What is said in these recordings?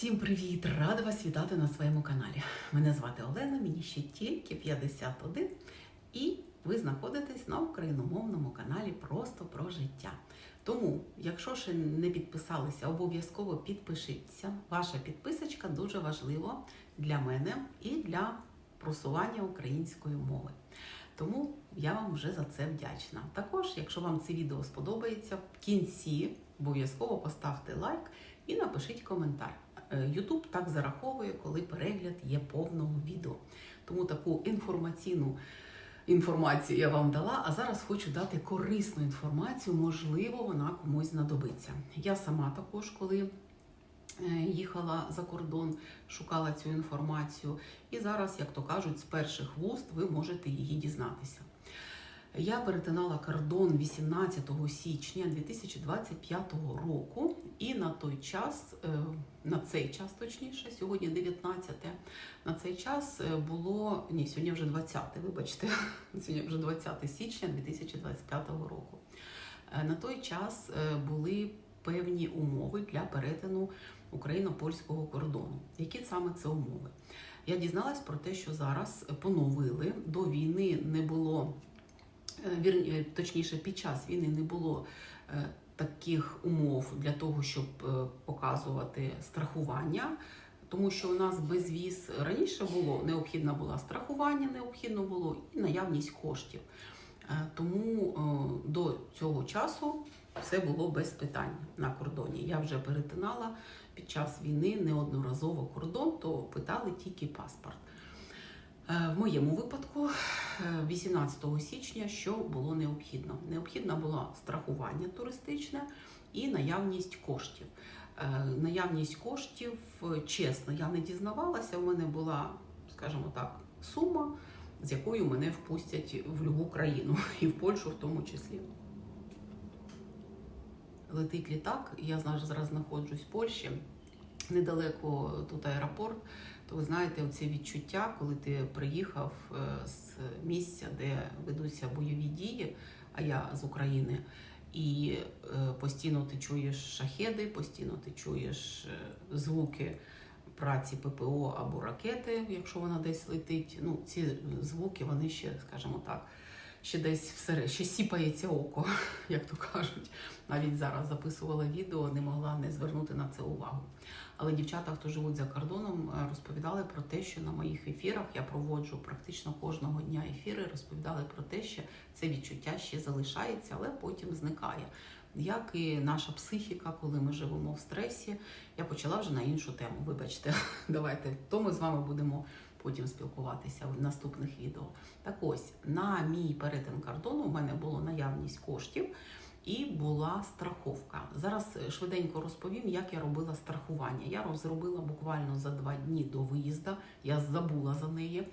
Всім привіт! Рада вас вітати на своєму каналі. Мене звати Олена, мені ще тільки 51, і ви знаходитесь на україномовному каналі Просто про життя. Тому, якщо ще не підписалися, обов'язково підпишіться. Ваша підписочка дуже важлива для мене і для просування української мови. Тому я вам вже за це вдячна. Також, якщо вам це відео сподобається, в кінці обов'язково поставте лайк і напишіть коментар. Ютуб так зараховує, коли перегляд є повного відео. Тому таку інформаційну інформацію я вам дала, а зараз хочу дати корисну інформацію, можливо, вона комусь знадобиться. Я сама також, коли е, їхала за кордон, шукала цю інформацію, і зараз, як то кажуть, з перших вуст ви можете її дізнатися. Я перетинала кордон 18 січня 2025 року, і на той час, е, на цей час, точніше, сьогодні 19, на цей час е, було ні, сьогодні вже 20, вибачте, сьогодні вже 20 січня 2025 року. Е, На той час були певні умови для перетину україно-польського кордону. Які саме це умови? Я дізналась про те, що зараз поновили до війни не було. Вірні, точніше, під час війни не було е, таких умов для того, щоб е, показувати страхування, тому що у нас безвіз раніше було необхідна була страхування, необхідно було і наявність коштів. Е, тому до цього часу все було без питань на кордоні. Я вже перетинала під час війни неодноразово кордон, то питали тільки паспорт. В моєму випадку, 18 січня, що було необхідно? Необхідно було страхування туристичне і наявність коштів. Наявність коштів, чесно, я не дізнавалася. У мене була, скажімо так, сума, з якою мене впустять в будь-яку країну, і в Польщу в тому числі. Летить літак, я зараз знаходжусь в Польщі, недалеко тут аеропорт то ви знаєте, оце відчуття, коли ти приїхав е, з місця, де ведуться бойові дії, а я з України, і е, постійно ти чуєш шахеди, постійно ти чуєш е, звуки праці ППО або ракети, якщо вона десь летить. Ну, ці звуки, вони ще, скажімо так. Ще десь все ще сіпається око, як то кажуть. Навіть зараз записувала відео, не могла не звернути на це увагу. Але дівчата, хто живуть за кордоном, е, розповідали про те, що на моїх ефірах я проводжу практично кожного дня ефіри, розповідали про те, що це відчуття ще залишається, але потім зникає. Як і наша психіка, коли ми живемо в стресі, я почала вже на іншу тему. Вибачте, давайте то ми з вами будемо потім спілкуватися в наступних відео. Так ось на мій перетин кордону у мене була наявність коштів і була страховка. Зараз швиденько розповім, як я робила страхування. Я розробила буквально за два дні до виїзду, я забула за неї.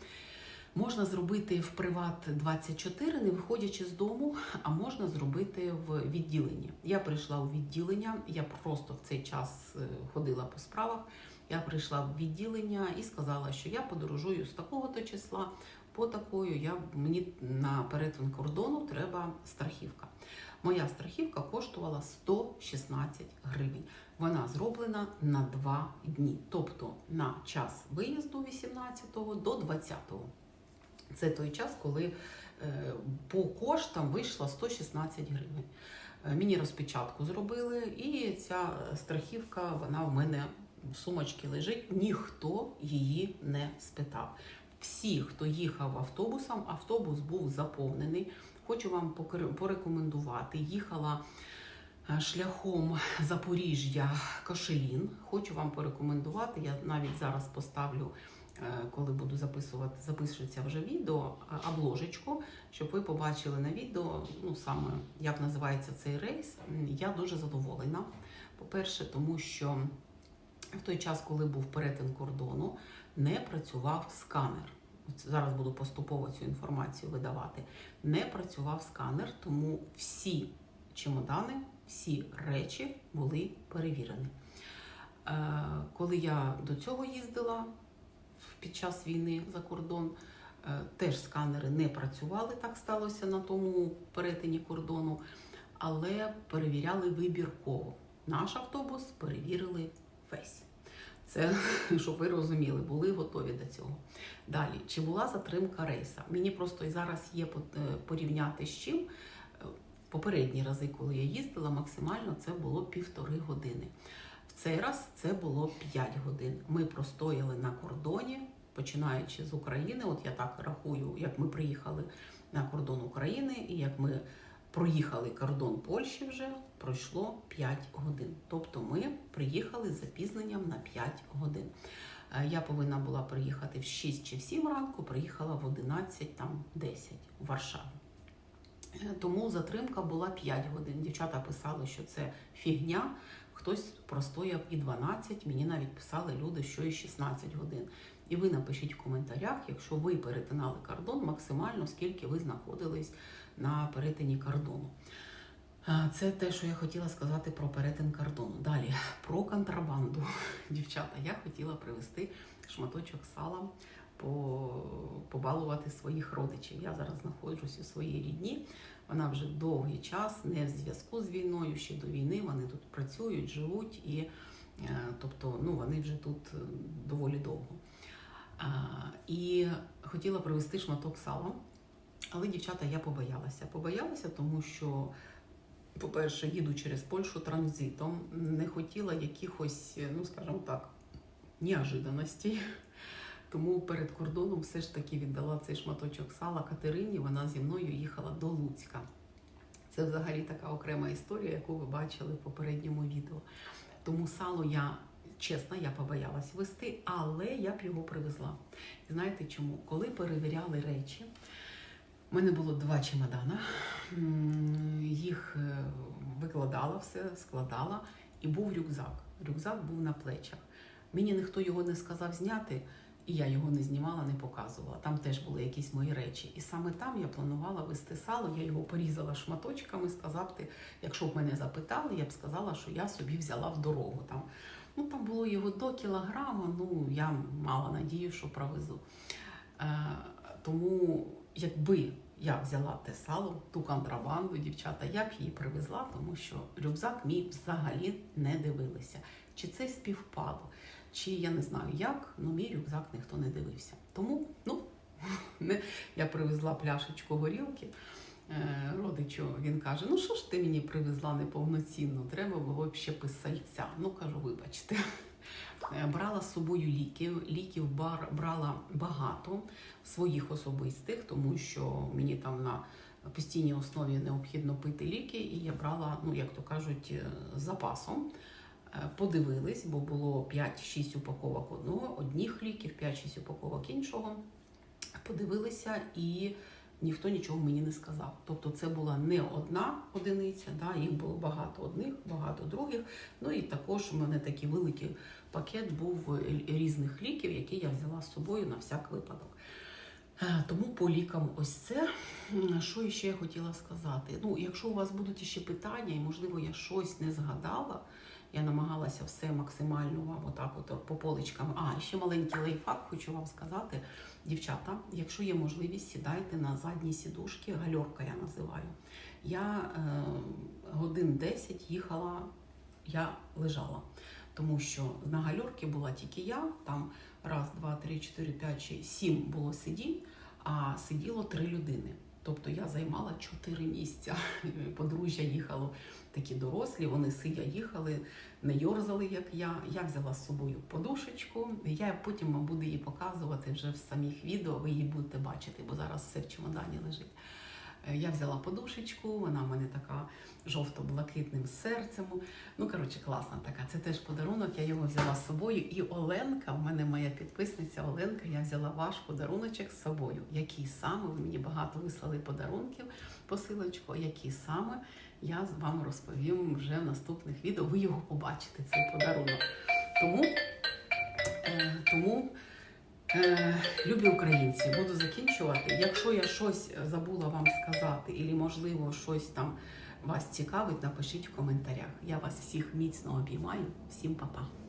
Можна зробити в Приват 24, не виходячи з дому, а можна зробити в відділенні. Я прийшла у відділення, я просто в цей час е, ходила по справах. Я прийшла в відділення і сказала, що я подорожую з такого-то числа по такою. Я мені на перетин кордону треба страхівка. Моя страхівка коштувала 116 гривень. Вона зроблена на два дні, тобто на час виїзду 18 до 20. Це той час, коли е, по коштам вийшло 116 гривень. Е, мені розпечатку зробили, і ця страхівка вона в мене сумочці лежить. Ніхто її не спитав. Всі, хто їхав автобусом, автобус був заповнений. Хочу вам порекомендувати. Їхала е, шляхом Запоріжжя Кошелін. Хочу вам порекомендувати. Я навіть зараз поставлю, е, коли буду записувати, запишеться вже відео, е, обложечку, щоб ви побачили на відео, ну саме як називається цей рейс. Я дуже задоволена. По-перше, тому що в той час, коли був перетин кордону, не працював сканер. Зараз буду поступово цю інформацію видавати. Не працював сканер, тому всі чемодани, всі речі були перевірені. Е, коли я до цього їздила під час війни за кордон, е, теж сканери не працювали, так сталося на тому перетині кордону, але перевіряли вибірково. Наш автобус перевірили весь. Це щоб ви розуміли, були готові до цього. Далі, чи була затримка рейса? Мені просто і зараз є е, порівняти з чим. Е, Попередні рази, коли я їздила, максимально це було півтори години. В цей раз це було 5 годин. Ми простояли на кордоні, починаючи з України. От я так рахую, як ми приїхали на кордон України і як ми проїхали кордон Польщі вже пройшло 5 годин. Тобто ми приїхали з запізненням на 5 годин. Е, Я повинна була приїхати в 6 чи в 7 ранку, приїхала в 11, там 10 в Варшаву. Е, Тому затримка була 5 годин. Дівчата писали, що це фігня. Хтось простояв і 12, мені навіть писали люди, що і 16 годин. І ви напишіть в коментарях, якщо ви перетинали кордон, максимально скільки ви знаходились на перетині кордону. Е, Це те, що я хотіла сказати про перетин кордону. Далі про контрабанду. Дівчата, я хотіла привезти шматочок сала по, побалувати своїх родичів. Я зараз знаходжусь у своїй рідні. Вона вже довгий час не в зв'язку з війною, ще до війни. Вони тут працюють, живуть і е, тобто, ну вони вже тут е, доволі довго. І хотіла привезти шматок сала. Але, дівчата, я побоялася. Побоялася, тому що, по-перше, їду через Польщу транзитом, не хотіла якихось, ну скажімо так, неожиданностей. Тому перед кордоном все ж таки віддала цей шматочок сала Катерині. Вона зі мною їхала до Луцька. Це взагалі така окрема історія, яку ви бачили в попередньому відео. Тому сало я, чесно, я побоялась вести, але я б його привезла. Знаєте чому? Коли перевіряли речі, у мене було два чемодана. Їх е, викладала все, складала, і був рюкзак. Рюкзак був на плечах. Мені ніхто його не сказав зняти, і я його не знімала, не показувала. Там теж були якісь мої речі. І саме там я планувала вести сало. Я його порізала шматочками, сказати, якщо б мене запитали, я б сказала, що я собі взяла в дорогу. Там, ну, там було його до кілограма, ну я мала надію, що провезу. Е, тому якби я взяла те сало, ту контрабанду, дівчата, я б її привезла, тому що рюкзак мій взагалі не дивилися. Чи це співпало, чи я не знаю як, але мій рюкзак ніхто не дивився. Тому ну, я привезла пляшечку горілки. Е, Родичу він каже: ну що ж ти мені привезла неповноцінно? Треба було ще писальця. Ну кажу, вибачте. Е, Брала з собою ліків. Ліків брала багато своїх особистих, тому що мені там на постійній основі необхідно пити ліки, і я брала, ну як то кажуть, е, запасом. Подивились, бо було 5-6 упаковок одного, одних ліків, 5-6 упаковок іншого. Подивилися і ніхто нічого мені не сказав. Тобто це була не одна одиниця, да, їх було багато одних, багато других. Ну і також у мене такий великий пакет був різних ліків, які я взяла з собою на всяк випадок. Е, Тому по лікам ось це. Що ще я хотіла сказати? Ну, якщо у вас будуть ще питання, і можливо я щось не згадала, я намагалася все максимально вам отак от по поличкам. А, ще маленький лайфхак хочу вам сказати. Дівчата, якщо є можливість, сідайте на задні сідушки, гальорка я називаю. Я е, годин 10 їхала, я лежала. Тому що на гальорці була тільки я, там раз, два, три, чотири, п'ять, сім було сидінь, а сиділо три людини. Тобто я займала чотири місця. Подружжя їхало такі дорослі, вони сидя їхали, не йорзали, як я. Я взяла з собою подушечку. Я потім буду її показувати вже в самих відео. Ви її будете бачити, бо зараз все в чемодані лежить. Е, Я взяла подушечку, вона в мене така жовто-блакитним серцем. Ну, коротше, класна така. Це теж подарунок, я його взяла з собою. І Оленка, в мене моя підписниця Оленка, я взяла ваш подаруночок з собою. Який саме, ви мені багато вислали подарунків, посилочку, який саме, я вам розповім вже в наступних відео. Ви його побачите, цей подарунок. Тому, е, тому любі українці, буду закінчувати. Якщо я щось забула вам сказати, і можливо щось там вас цікавить, напишіть в коментарях. Я вас всіх міцно обіймаю. Всім па-па.